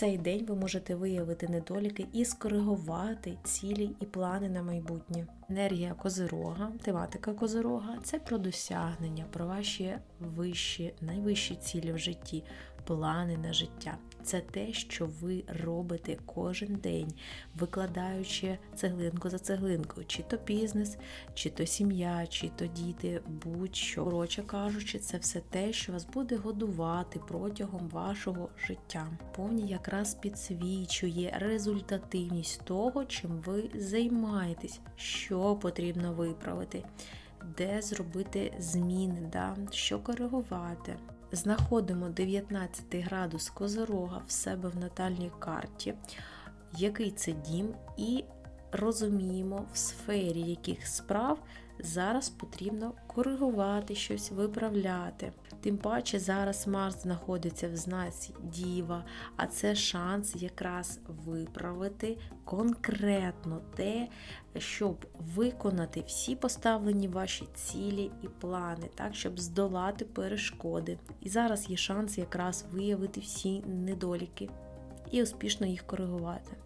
цей день ви можете виявити недоліки і скоригувати цілі і плани на майбутнє. Енергія козирога, тематика козирога це про досягнення, про ваші вищі, найвищі цілі в житті, плани на життя. Це те, що ви робите кожен день, викладаючи цеглинку за цеглинкою, чи то бізнес, чи то сім'я, чи то діти, будь-що. Коротше кажучи, це все те, що вас буде годувати протягом вашого життя. Повні якраз підсвічує результативність того, чим ви займаєтесь, що потрібно виправити, де зробити зміни, да? що коригувати. Знаходимо 19 градус козорога в себе в натальній карті, який це дім, і розуміємо, в сфері яких справ зараз потрібно коригувати щось, виправляти. Тим паче зараз Марс знаходиться в знаці Діва, а це шанс якраз виправити конкретно те, щоб виконати всі поставлені ваші цілі і плани, так, щоб здолати перешкоди. І зараз є шанс якраз виявити всі недоліки і успішно їх коригувати.